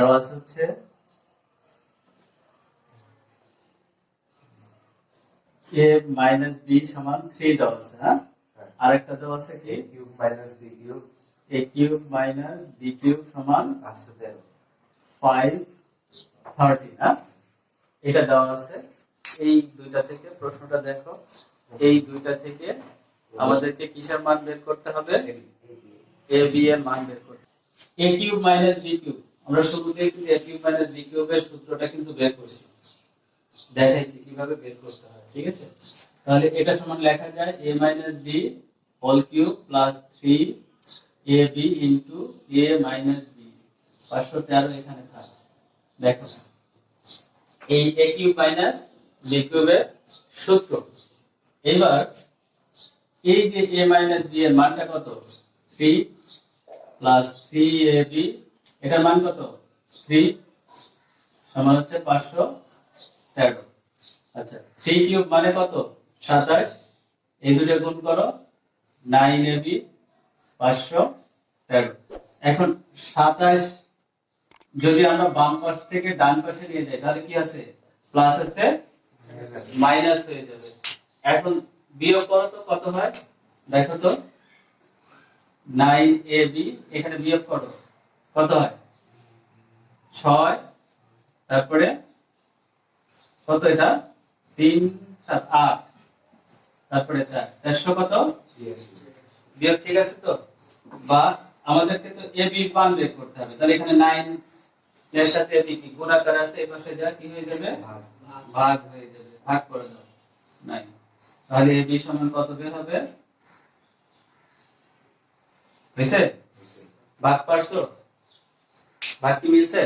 দেওয়া আছে হচ্ছে এ মাইনাস বি সমান থ্রি দেওয়া আছে হ্যাঁ? আরেকটা দেওয়া আছে কি? Cube minus B cube A cube minus B cube সমান পাঁচশো তেরো। ফাইভ থার্টি হ্যাঁ? এটা দেওয়া আছে। এই দুইটা থেকে প্রশ্নটা দেখো। এই দুইটা থেকে আমাদেরকে কিসের মান বের করতে হবে? এ বি এর মান বের করতে A cube minus B cube আমরা শুরুতেই কিন্তু এ কিউব বি কিউবের সূত্রটা কিন্তু বের করছি। দেখাইছি কীভাবে বের করতে হয়, ঠিক আছে? তাহলে এটা সমান লেখা যায় A minus B whole cube plus three A B into B পাঁচশো তেরো এখানে থাকে। দেখো। এই এ কিউব মাইনাস বি কিউবের সূত্র। এবার এই যে এ মাইনাস বি এর মানটা কত? Three plus three A B এটার মান কত? থ্রি সমান হচ্ছে পাঁচশো তেরো। আচ্ছা থ্রি কিউব মানে কত? সাতাশ। এই দুটো গুণ করো নাইন এ বি পাঁচশো তেরো। এখন সাতাশ যদি আমরা বাম পাশ থেকে ডান পাশে নিয়ে যাই, তাহলে কি আছে? প্লাস আছে মাইনাস হয়ে যাবে। এখন বিয়োগ করো তো কত হয়? দেখো তো নাইন এ বি এখানে বিয়োগ করো। কত হয়? ছয়। তারপরে কত এটা? তিন, সাত, আট। তারপরে চার। চারশো কত? বিয়োগ ঠিক আছে তো? বা আমাদেরকে তো এ, বি মান বের করতে হবে। তাহলে এখানে নাইন এর সাথে বি কি? গুণাকার আছে? এই পাশে যা, কি হয়ে যাবে? ভাগ হয়ে যাবে। ভাগ করে দাও। নাই তাহলে এ, বি সমান কত বের হবে? হয়েছে? ভাগ পারছ? ভাগ কি মিলছে